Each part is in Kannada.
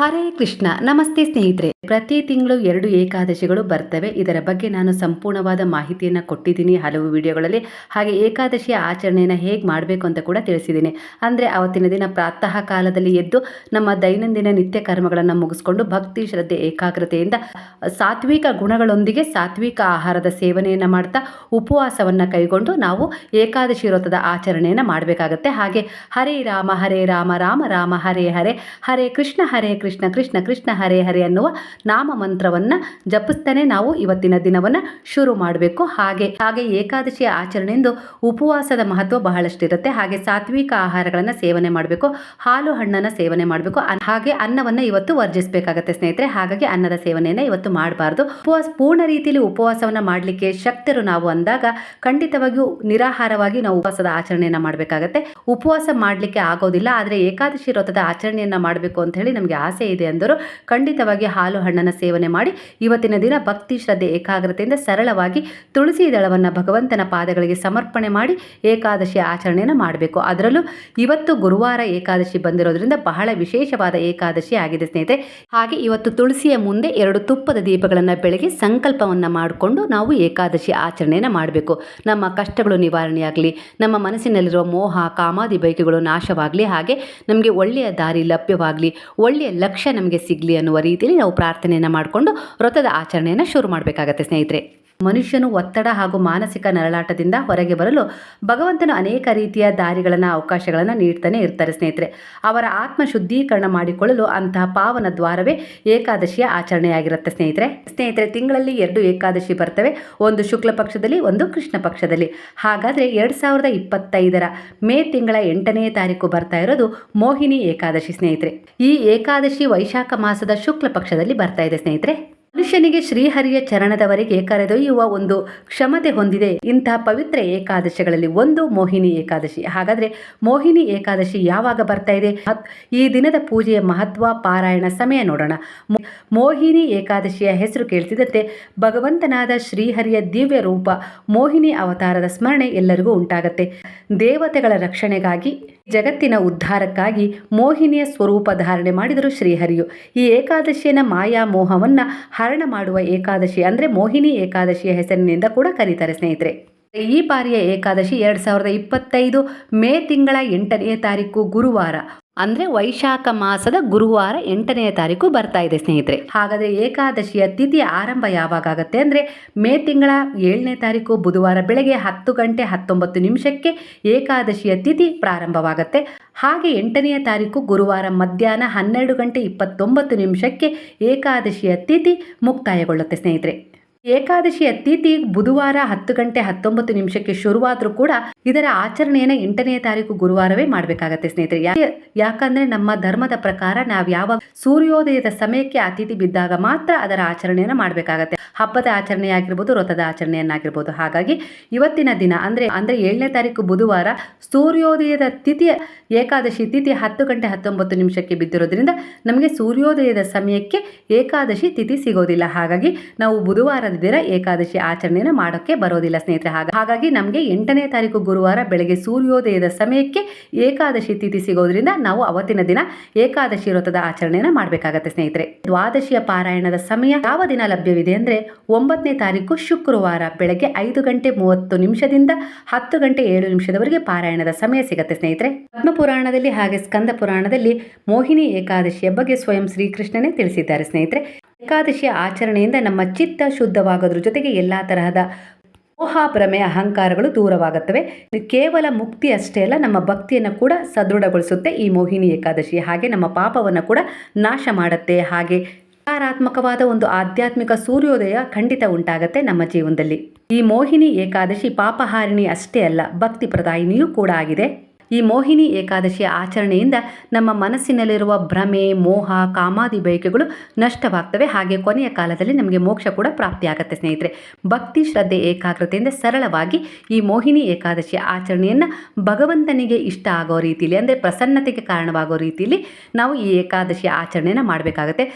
ಹರೇ ಕೃಷ್ಣ, ನಮಸ್ತೆ ಸ್ನೇಹಿತರೆ. ಪ್ರತಿ ತಿಂಗಳು ಎರಡು ಏಕಾದಶಿಗಳು ಬರ್ತವೆ. ಇದರ ಬಗ್ಗೆ ನಾನು ಸಂಪೂರ್ಣವಾದ ಮಾಹಿತಿಯನ್ನು ಕೊಟ್ಟಿದ್ದೀನಿ ಹಲವು ವಿಡಿಯೋಗಳಲ್ಲಿ. ಹಾಗೆ ಏಕಾದಶಿಯ ಆಚರಣೆಯನ್ನು ಹೇಗೆ ಮಾಡಬೇಕು ಅಂತ ಕೂಡ ತಿಳಿಸಿದ್ದೀನಿ. ಅಂದರೆ ಅವತ್ತಿನ ದಿನ ಪ್ರಾತಃ ಕಾಲದಲ್ಲಿ ಎದ್ದು ನಮ್ಮ ದೈನಂದಿನ ನಿತ್ಯ ಕರ್ಮಗಳನ್ನು ಮುಗಿಸ್ಕೊಂಡು ಭಕ್ತಿ, ಶ್ರದ್ಧೆ, ಏಕಾಗ್ರತೆಯಿಂದ ಸಾತ್ವಿಕ ಗುಣಗಳೊಂದಿಗೆ ಸಾತ್ವಿಕ ಆಹಾರದ ಸೇವನೆಯನ್ನು ಮಾಡ್ತಾ ಉಪವಾಸವನ್ನು ಕೈಗೊಂಡು ನಾವು ಏಕಾದಶಿ ವ್ರತದ ಆಚರಣೆಯನ್ನು ಮಾಡಬೇಕಾಗತ್ತೆ. ಹಾಗೆ ಹರೇ ರಾಮ ಹರೇ ರಾಮ ರಾಮ ರಾಮ, ಹರೇ ಹರೇ. ಹರೇ ಕೃಷ್ಣ, ಹರೇ ಕೃಷ್ಣ ಕೃಷ್ಣ ಕೃಷ್ಣ ಹರೇ ಹರೇ ಅನ್ನುವ ನಾಮ ಮಂತ್ರವನ್ನು ಜಪಿಸ್ತಾನೆ ನಾವು ಇವತ್ತಿನ ದಿನವನ್ನು ಶುರು ಮಾಡಬೇಕು. ಹಾಗೆ ಹಾಗೆ ಏಕಾದಶಿಯ ಆಚರಣೆಂದು ಉಪವಾಸದ ಮಹತ್ವ ಬಹಳಷ್ಟಿರುತ್ತೆ. ಹಾಗೆ ಸಾತ್ವಿಕ ಆಹಾರಗಳನ್ನು ಸೇವನೆ ಮಾಡಬೇಕು, ಹಾಲು ಹಣ್ಣನ್ನು ಸೇವನೆ ಮಾಡಬೇಕು ಹಾಗೆ ಅನ್ನವನ್ನು ಇವತ್ತು ವರ್ಜಿಸಬೇಕಾಗತ್ತೆ ಸ್ನೇಹಿತರೆ. ಹಾಗಾಗಿ ಅನ್ನದ ಸೇವನೆಯನ್ನು ಇವತ್ತು ಮಾಡಬಾರ್ದು. ಉಪವಾಸ, ಪೂರ್ಣ ರೀತಿಯಲ್ಲಿ ಉಪವಾಸವನ್ನು ಮಾಡಲಿಕ್ಕೆ ಶಕ್ತರು ನಾವು ಅಂದಾಗ ಖಂಡಿತವಾಗಿಯೂ ನಿರಾಹಾರವಾಗಿ ನಾವು ಉಪವಾಸದ ಆಚರಣೆಯನ್ನು ಮಾಡಬೇಕಾಗತ್ತೆ. ಉಪವಾಸ ಮಾಡಲಿಕ್ಕೆ ಆಗೋದಿಲ್ಲ, ಆದರೆ ಏಕಾದಶಿ ವ್ರತದ ಆಚರಣೆಯನ್ನು ಮಾಡಬೇಕು ಅಂತ ಹೇಳಿ ನಮಗೆ ಆಸೆ ಇದೆ ಅಂದರು. ಖಂಡಿತವಾಗಿ ಹಾಲು ಹಣ್ಣನ್ನು ಸೇವನೆ ಮಾಡಿ ಇವತ್ತಿನ ದಿನ ಭಕ್ತಿ ಶ್ರದ್ಧೆ ಏಕಾಗ್ರತೆಯಿಂದ ಸರಳವಾಗಿ ತುಳಸಿ ದಳವನ್ನು ಭಗವಂತನ ಪಾದಗಳಿಗೆ ಸಮರ್ಪಣೆ ಮಾಡಿ ಏಕಾದಶಿ ಆಚರಣೆಯನ್ನು ಮಾಡಬೇಕು. ಅದರಲ್ಲೂ ಇವತ್ತು ಗುರುವಾರ ಏಕಾದಶಿ ಬಂದಿರೋದ್ರಿಂದ ಬಹಳ ವಿಶೇಷವಾದ ಏಕಾದಶಿ ಆಗಿದೆ ಸ್ನೇಹಿತರೆ. ಹಾಗೆ ಇವತ್ತು ತುಳಸಿಯ ಮುಂದೆ ಎರಡು ತುಪ್ಪದ ದೀಪಗಳನ್ನು ಬೆಳಗ್ಗೆ ಸಂಕಲ್ಪವನ್ನು ಮಾಡಿಕೊಂಡು ನಾವು ಏಕಾದಶಿ ಆಚರಣೆಯನ್ನು ಮಾಡಬೇಕು. ನಮ್ಮ ಕಷ್ಟಗಳು ನಿವಾರಣೆಯಾಗಲಿ, ನಮ್ಮ ಮನಸ್ಸಿನಲ್ಲಿರುವ ಮೋಹ ಕಾಮಾದಿ ಬೈಕೆಗಳು ನಾಶವಾಗಲಿ, ಹಾಗೆ ನಮಗೆ ಒಳ್ಳೆಯ ದಾರಿ ಲಭ್ಯವಾಗಲಿ, ಒಳ್ಳೆಯ ಲಕ್ಷ್ಯ ನಮಗೆ ಸಿಗಲಿ ಅನ್ನುವ ರೀತಿಯಲ್ಲಿ ನಾವು ಪ್ರಾರ್ಥನೆಯನ್ನು ಮಾಡಿಕೊಂಡು ವ್ರತದ ಆಚರಣೆಯನ್ನು ಶುರು ಮಾಡಬೇಕಾಗತ್ತೆ ಸ್ನೇಹಿತರೆ. ಮನುಷ್ಯನು ಒತ್ತಡ ಹಾಗೂ ಮಾನಸಿಕ ನರಳಾಟದಿಂದ ಹೊರಗೆ ಬರಲು ಭಗವಂತನು ಅನೇಕ ರೀತಿಯ ದಾರಿಗಳನ್ನು, ಅವಕಾಶಗಳನ್ನು ನೀಡ್ತಾನೆ ಇರ್ತಾರೆ ಸ್ನೇಹಿತರೆ. ಅವರ ಆತ್ಮ ಶುದ್ಧೀಕರಣ ಮಾಡಿಕೊಳ್ಳಲು ಅಂತಹ ಪಾವನ ದ್ವಾರವೇ ಏಕಾದಶಿಯ ಆಚರಣೆಯಾಗಿರುತ್ತೆ ಸ್ನೇಹಿತರೆ. ಸ್ನೇಹಿತರೆ, ತಿಂಗಳಲ್ಲಿ ಎರಡು ಏಕಾದಶಿ ಬರ್ತವೆ. ಒಂದು ಶುಕ್ಲ ಪಕ್ಷದಲ್ಲಿ, ಒಂದು ಕೃಷ್ಣ ಪಕ್ಷದಲ್ಲಿ. ಹಾಗಾದರೆ ಎರಡು ಸಾವಿರದ ಇಪ್ಪತ್ತೈದರ ಮೇ ತಿಂಗಳ ಎಂಟನೇ ತಾರೀಕು ಬರ್ತಾ ಇರೋದು ಮೋಹಿನಿ ಏಕಾದಶಿ ಸ್ನೇಹಿತರೆ. ಈ ಏಕಾದಶಿ ವೈಶಾಖ ಮಾಸದ ಶುಕ್ಲ ಪಕ್ಷದಲ್ಲಿ ಬರ್ತಾ ಇದೆ ಸ್ನೇಹಿತರೆ. ಮನುಷ್ಯನಿಗೆ ಶ್ರೀಹರಿಯ ಚರಣದವರೆಗೆ ಕರೆದೊಯ್ಯುವ ಒಂದು ಕ್ಷಮತೆ ಹೊಂದಿದೆ. ಇಂತಹ ಪವಿತ್ರ ಏಕಾದಶಿಗಳಲ್ಲಿ ಒಂದು ಮೋಹಿನಿ ಏಕಾದಶಿ. ಹಾಗಾದರೆ ಮೋಹಿನಿ ಏಕಾದಶಿ ಯಾವಾಗ ಬರ್ತಾ ಇದೆ? ಈ ದಿನದ ಪೂಜೆಯ ಮಹತ್ವ, ಪಾರಾಯಣ ಸಮಯ ನೋಡೋಣ. ಮೋಹಿನಿ ಏಕಾದಶಿಯ ಹೆಸರು ಕೇಳ್ತಿದ್ದಂತೆ ಭಗವಂತನಾದ ಶ್ರೀಹರಿಯ ದಿವ್ಯ ರೂಪ, ಮೋಹಿನಿ ಅವತಾರದ ಸ್ಮರಣೆ ಎಲ್ಲರಿಗೂ ಉಂಟಾಗತ್ತೆ. ದೇವತೆಗಳ ರಕ್ಷಣೆಗಾಗಿ, ಜಗತ್ತಿನ ಉದ್ಧಾರಕ್ಕಾಗಿ ಮೋಹಿನಿಯ ಸ್ವರೂಪ ಧಾರಣೆ ಮಾಡಿದರು ಶ್ರೀಹರಿಯು. ಈ ಏಕಾದಶಿಯನ ಮಾಯಾ ಮೋಹವನ್ನು ಹರಣ ಮಾಡುವ ಏಕಾದಶಿ ಅಂದರೆ ಮೋಹಿನಿ ಏಕಾದಶಿಯ ಹೆಸರಿನಿಂದ ಕೂಡ ಕರೀತಾರೆ ಸ್ನೇಹಿತರೆ. ಈ ಬಾರಿಯ ಏಕಾದಶಿ ಎರಡು ಸಾವಿರದ ಇಪ್ಪತ್ತೈದು ಮೇ ತಿಂಗಳ ಎಂಟನೇ ತಾರೀಕು ಗುರುವಾರ ಅಂದರೆ ವೈಶಾಖ ಮಾಸದ ಗುರುವಾರ ಎಂಟನೆಯ ತಾರೀಕು ಬರ್ತಾ ಇದೆ ಸ್ನೇಹಿತರೆ. ಹಾಗಾದರೆ ಏಕಾದಶಿಯ ತಿಥಿ ಆರಂಭ ಯಾವಾಗ ಆಗುತ್ತೆ ಅಂದರೆ ಮೇ ತಿಂಗಳ ಏಳನೇ ತಾರೀಕು ಬುಧವಾರ ಬೆಳಗ್ಗೆ ಹತ್ತು ಗಂಟೆ ಹತ್ತೊಂಬತ್ತು ನಿಮಿಷಕ್ಕೆ ಏಕಾದಶಿಯ ತಿಥಿ ಪ್ರಾರಂಭವಾಗುತ್ತೆ. ಹಾಗೆ ಎಂಟನೆಯ ತಾರೀಕು ಗುರುವಾರ ಮಧ್ಯಾಹ್ನ ಹನ್ನೆರಡು ಗಂಟೆ ಇಪ್ಪತ್ತೊಂಬತ್ತು ನಿಮಿಷಕ್ಕೆ ಏಕಾದಶಿಯ ತಿಥಿ ಮುಕ್ತಾಯಗೊಳ್ಳುತ್ತೆ ಸ್ನೇಹಿತರೆ. ಏಕಾದಶಿಯ ತಿಥಿ ಬುಧವಾರ ಹತ್ತು ಗಂಟೆ ಹತ್ತೊಂಬತ್ತು ನಿಮಿಷಕ್ಕೆ ಶುರುವಾದರೂ ಕೂಡ ಇದರ ಆಚರಣೆಯನ್ನು ಎಂಟನೇ ತಾರೀಕು ಗುರುವಾರವೇ ಮಾಡಬೇಕಾಗತ್ತೆ ಸ್ನೇಹಿತರೆ. ಯಾಕೆ, ಯಾಕಂದ್ರೆ ನಮ್ಮ ಧರ್ಮದ ಪ್ರಕಾರ ನಾವು ಯಾವ ಸೂರ್ಯೋದಯದ ಸಮಯಕ್ಕೆ ಅತಿಥಿ ಬಿದ್ದಾಗ ಮಾತ್ರ ಅದರ ಆಚರಣೆಯನ್ನು ಮಾಡಬೇಕಾಗತ್ತೆ. ಹಬ್ಬದ ಆಚರಣೆ ಆಗಿರ್ಬೋದು ವ್ರತದ ಆಚರಣೆಯನ್ನಾಗಿರ್ಬೋದು. ಹಾಗಾಗಿ ಇವತ್ತಿನ ದಿನ ಅಂದ್ರೆ ಅಂದ್ರೆ ಏಳನೇ ತಾರೀಕು ಬುಧವಾರ ಸೂರ್ಯೋದಯದ ತಿಥಿ, ಏಕಾದಶಿ ತಿಥಿ ಹತ್ತು ಗಂಟೆ ಹತ್ತೊಂಬತ್ತು ನಿಮಿಷಕ್ಕೆ ಬಿದ್ದಿರೋದ್ರಿಂದ ನಮಗೆ ಸೂರ್ಯೋದಯದ ಸಮಯಕ್ಕೆ ಏಕಾದಶಿ ತಿಥಿ ಸಿಗೋದಿಲ್ಲ. ಹಾಗಾಗಿ ನಾವು ಬುಧವಾರದ ದಿನ ಏಕಾದಶಿ ಆಚರಣೆಯನ್ನು ಮಾಡೋಕ್ಕೆ ಬರೋದಿಲ್ಲ ಸ್ನೇಹಿತರೆ. ಹಾಗಾಗಿ ನಮಗೆ ಎಂಟನೇ ತಾರೀಕು ಗುರುವಾರ ಬೆಳಗ್ಗೆ ಸೂರ್ಯೋದಯದ ಸಮಯಕ್ಕೆ ಏಕಾದಶಿ ತಿಥಿ ಸಿಗೋದ್ರಿಂದ ನಾವು ಅವತ್ತಿನ ದಿನ ಏಕಾದಶಿ ವ್ರತದ ಆಚರಣೆಯನ್ನು ಮಾಡಬೇಕಾಗತ್ತೆ ಸ್ನೇಹಿತರೆ. ದ್ವಾದಶಿಯ ಪಾರಾಯಣದ ಸಮಯ ಯಾವ ದಿನ ಲಭ್ಯವಿದೆ ಅಂದರೆ ಒಂಬತ್ತನೇ ತಾರೀಕು ಶುಕ್ರವಾರ ಬೆಳಗ್ಗೆ ಐದು ಗಂಟೆ ಮೂವತ್ತು ನಿಮಿಷದಿಂದ ಹತ್ತು ಗಂಟೆ ಏಳು ನಿಮಿಷದವರೆಗೆ ಪಾರಾಯಣದ ಸಮಯ ಸಿಗುತ್ತೆ ಸ್ನೇಹಿತರೆ. ಪದ್ಮಪುರಾಣದಲ್ಲಿ ಹಾಗೆ ಸ್ಕಂದ ಪುರಾಣದಲ್ಲಿ ಮೋಹಿನಿ ಏಕಾದಶಿಯ ಬಗ್ಗೆ ಸ್ವಯಂ ಶ್ರೀಕೃಷ್ಣನೇ ತಿಳಿಸಿದ್ದಾರೆ ಸ್ನೇಹಿತರೆ. ಏಕಾದಶಿಯ ಆಚರಣೆಯಿಂದ ನಮ್ಮ ಚಿತ್ತ ಶುದ್ಧವಾಗೋದ್ರ ಜೊತೆಗೆ ಎಲ್ಲ ತರಹದ ಮೋಹ ಅಹಂಕಾರಗಳು ದೂರವಾಗುತ್ತವೆ. ಕೇವಲ ಮುಕ್ತಿ ಅಷ್ಟೇ ಅಲ್ಲ, ನಮ್ಮ ಭಕ್ತಿಯನ್ನು ಕೂಡ ಸದೃಢಗೊಳಿಸುತ್ತೆ ಈ ಮೋಹಿನಿ ಏಕಾದಶಿ. ಹಾಗೆ ನಮ್ಮ ಪಾಪವನ್ನು ಕೂಡ ನಾಶ ಮಾಡುತ್ತೆ. ಹಾಗೆ ಸಕಾರಾತ್ಮಕವಾದ ಒಂದು ಆಧ್ಯಾತ್ಮಿಕ ಸೂರ್ಯೋದಯ ಖಂಡಿತ ಉಂಟಾಗತ್ತೆ ನಮ್ಮ ಜೀವನದಲ್ಲಿ. ಈ ಮೋಹಿನಿ ಏಕಾದಶಿ ಪಾಪಹಾರಿಣಿ ಅಷ್ಟೇ ಅಲ್ಲ, ಭಕ್ತಿ ಪ್ರದಾಯಿನಿಯೂ ಕೂಡ ಆಗಿದೆ. ಈ ಮೋಹಿನಿ ಏಕಾದಶಿಯ ಆಚರಣೆಯಿಂದ ನಮ್ಮ ಮನಸ್ಸಿನಲ್ಲಿರುವ ಭ್ರಮೆ, ಮೋಹ, ಕಾಮಾದಿ ಬಯಕೆಗಳು ನಷ್ಟವಾಗ್ತವೆ. ಹಾಗೆ ಕೊನೆಯ ಕಾಲದಲ್ಲಿ ನಮಗೆ ಮೋಕ್ಷ ಕೂಡ ಪ್ರಾಪ್ತಿಯಾಗುತ್ತೆ ಸ್ನೇಹಿತರೆ. ಭಕ್ತಿ, ಶ್ರದ್ಧೆ, ಏಕಾಗ್ರತೆಯಿಂದ ಸರಳವಾಗಿ ಈ ಮೋಹಿನಿ ಏಕಾದಶಿಯ ಆಚರಣೆಯನ್ನು ಭಗವಂತನಿಗೆ ಇಷ್ಟ ಆಗೋ ರೀತಿಯಲ್ಲಿ ಅಂದರೆ ಪ್ರಸನ್ನತೆಗೆ ಕಾರಣವಾಗೋ ರೀತಿಯಲ್ಲಿ ನಾವು ಈ ಏಕಾದಶಿಯ ಆಚರಣೆಯನ್ನು ಮಾಡಬೇಕಾಗತ್ತೆ.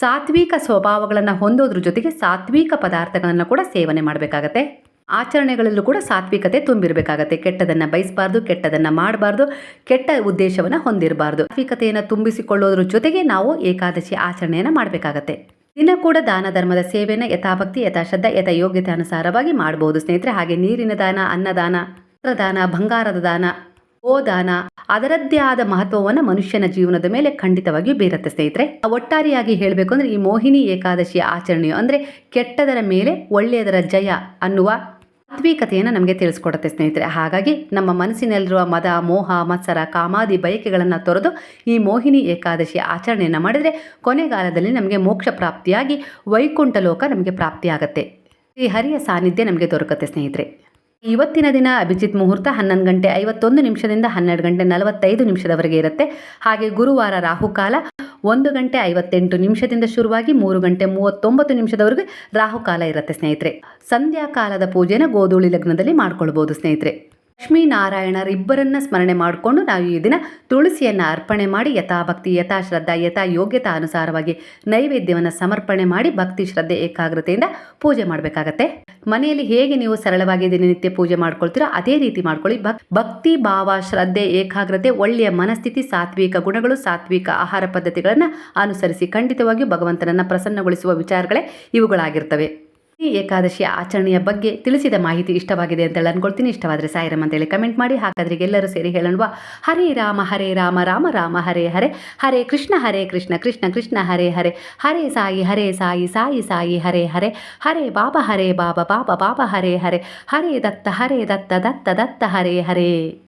ಸಾತ್ವಿಕ ಸ್ವಭಾವಗಳನ್ನು ಹೊಂದೋದ್ರ ಜೊತೆಗೆ ಸಾತ್ವಿಕ ಪದಾರ್ಥಗಳನ್ನು ಕೂಡ ಸೇವನೆ ಮಾಡಬೇಕಾಗತ್ತೆ. ಆಚರಣೆಗಳಲ್ಲೂ ಕೂಡ ಸಾತ್ವಿಕತೆ ತುಂಬಿರಬೇಕಾಗತ್ತೆ. ಕೆಟ್ಟದನ್ನು ಬಯಸಬಾರ್ದು, ಕೆಟ್ಟದನ್ನು ಮಾಡಬಾರ್ದು, ಕೆಟ್ಟ ಉದ್ದೇಶವನ್ನು ಹೊಂದಿರಬಾರ್ದು. ಸಾತ್ವಿಕತೆಯನ್ನು ತುಂಬಿಸಿಕೊಳ್ಳೋದ್ರ ಜೊತೆಗೆ ನಾವು ಏಕಾದಶಿ ಆಚರಣೆಯನ್ನು ಮಾಡಬೇಕಾಗತ್ತೆ. ದಿನ ಕೂಡ ದಾನ, ಧರ್ಮದ ಸೇವೆಯನ್ನು ಯಥಾಭಕ್ತಿ, ಯಥಾಶ್ರದ್ಧ ಯಥ ಯೋಗ್ಯತೆ ಅನುಸಾರವಾಗಿ ಮಾಡಬಹುದು ಸ್ನೇಹಿತರೆ, ಹಾಗೆ ನೀರಿನ ದಾನ, ಅನ್ನದಾನ ವಸ್ತ್ರದಾನ ಬಂಗಾರದ ದಾನ ಗೋದಾನ ಅದರದ್ದೇ ಆದ ಮಹತ್ವವನ್ನು ಮನುಷ್ಯನ ಜೀವನದ ಮೇಲೆ ಖಂಡಿತವಾಗಿಯೂ ಬೀರುತ್ತೆ ಸ್ನೇಹಿತರೆ. ಒಟ್ಟಾರೆಯಾಗಿ ಹೇಳಬೇಕು ಅಂದರೆ ಈ ಮೋಹಿನಿ ಏಕಾದಶಿಯ ಆಚರಣೆಯು ಅಂದರೆ ಕೆಟ್ಟದರ ಮೇಲೆ ಒಳ್ಳೆಯದರ ಜಯ ಅನ್ನುವ ತಾತ್ವಿಕತೆಯನ್ನು ನಮಗೆ ತಿಳಿಸ್ಕೊಡುತ್ತೆ ಸ್ನೇಹಿತರೆ. ಹಾಗಾಗಿ ನಮ್ಮ ಮನಸ್ಸಿನಲ್ಲಿರುವ ಮದ, ಮೋಹ, ಮತ್ಸರ, ಕಾಮಾದಿ ಬಯಕೆಗಳನ್ನು ತೊರೆದು ಈ ಮೋಹಿನಿ ಏಕಾದಶಿ ಆಚರಣೆಯನ್ನು ಮಾಡಿದರೆ ಕೊನೆಗಾಲದಲ್ಲಿ ನಮಗೆ ಮೋಕ್ಷ ಪ್ರಾಪ್ತಿಯಾಗಿ ವೈಕುಂಠ ಲೋಕ ನಮಗೆ ಪ್ರಾಪ್ತಿಯಾಗತ್ತೆ. ಈ ಹರಿಯ ಸಾನ್ನಿಧ್ಯ ನಮಗೆ ದೊರಕುತ್ತೆ ಸ್ನೇಹಿತರೆ. ಇವತ್ತಿನ ದಿನ ಅಭಿಜಿತ್ ಮುಹೂರ್ತ ಹನ್ನೊಂದು ಗಂಟೆ ಐವತ್ತೊಂದು ನಿಮಿಷದಿಂದ ಹನ್ನೆರಡು ಗಂಟೆ ನಲವತ್ತೈದು ನಿಮಿಷದವರೆಗೆ ಇರುತ್ತೆ. ಹಾಗೆ ಗುರುವಾರ ರಾಹುಕಾಲ ಒಂದು ಗಂಟೆ ಐವತ್ತೆಂಟು ನಿಮಿಷದಿಂದ ಶುರುವಾಗಿ ಮೂರು ಗಂಟೆ ಮೂವತ್ತೊಂಬತ್ತು ನಿಮಿಷದವರೆಗೆ ರಾಹುಕಾಲ ಇರುತ್ತೆ ಸ್ನೇಹಿತರೆ. ಸಂಧ್ಯಾ ಕಾಲದ ಪೂಜೆನ ಗೋಧೂಳಿ ಲಗ್ನದಲ್ಲಿ ಮಾಡ್ಕೊಳ್ಬೋದು ಸ್ನೇಹಿತರೆ. ಲಕ್ಷ್ಮೀ ನಾರಾಯಣರಿಬ್ಬರನ್ನ ಸ್ಮರಣೆ ಮಾಡಿಕೊಂಡು ನಾವು ಈ ದಿನ ತುಳಸಿಯನ್ನು ಅರ್ಪಣೆ ಮಾಡಿ ಯಥಾಭಕ್ತಿ, ಯಥಾಶ್ರದ್ಧಾ ಯಥಾ ಯೋಗ್ಯತಾ ಅನುಸಾರವಾಗಿ ನೈವೇದ್ಯವನ್ನು ಸಮರ್ಪಣೆ ಮಾಡಿ ಭಕ್ತಿ, ಶ್ರದ್ಧೆ, ಏಕಾಗ್ರತೆಯಿಂದ ಪೂಜೆ ಮಾಡಬೇಕಾಗತ್ತೆ. ಮನೆಯಲ್ಲಿ ಹೇಗೆ ನೀವು ಸರಳವಾಗಿ ದಿನನಿತ್ಯ ಪೂಜೆ ಮಾಡ್ಕೊಳ್ತೀರೋ ಅದೇ ರೀತಿ ಮಾಡ್ಕೊಳ್ಳಿ. ಭಕ್, ಭಕ್ತಿ, ಭಾವ, ಶ್ರದ್ಧೆ, ಏಕಾಗ್ರತೆ, ಒಳ್ಳೆಯ ಮನಸ್ಥಿತಿ, ಸಾತ್ವಿಕ ಗುಣಗಳು, ಸಾತ್ವಿಕ ಆಹಾರ ಪದ್ಧತಿಗಳನ್ನು ಅನುಸರಿಸಿ ಖಂಡಿತವಾಗಿಯೂ ಭಗವಂತನನ್ನು ಪ್ರಸನ್ನಗೊಳಿಸುವ ವಿಚಾರಗಳೇ ಇವುಗಳಾಗಿರ್ತವೆ. ಈ ಏಕಾದಶಿ ಆಚರಣೆಯ ಬಗ್ಗೆ ತಿಳಿಸಿದ ಮಾಹಿತಿ ಇಷ್ಟವಾಗಿದೆ ಅಂತ ಅನ್ಕೊಳ್ತೀನಿ ಇಷ್ಟವಾದರೆ ಸಾಯಿರಮ್ ಅಂತೇಳಿ ಕಮೆಂಟ್ ಮಾಡಿ. ಹಾಗಾದ್ರೆ ಎಲ್ಲರೂ ಸೇರಿ ಹೇಳೋಣ ಹರೇ ರಾಮ ಹರೇ ರಾಮ ರಾಮ ರಾಮ, ಹರೇ ಹರೇ ಹರೇ ಕೃಷ್ಣ ಹರೇ ಕೃಷ್ಣ ಕೃಷ್ಣ ಕೃಷ್ಣ, ಹರೇ ಹರೇ ಹರೇ ಸಾಯಿ ಹರೇ ಸಾಯಿ ಸಾಯಿ ಸಾಯಿ, ಹರೇ ಹರೇ ಹರೇ ಬಾಬಾ ಹರೇ ಬಾಬಾ ಬಾಬಾ ಬಾಬಾ, ಹರೇ ಹರೇ ಹರೇ ದತ್ತ ಹರೇ ದತ್ತ ದತ್ತ ದತ್ತ, ಹರೇ ಹರೇ.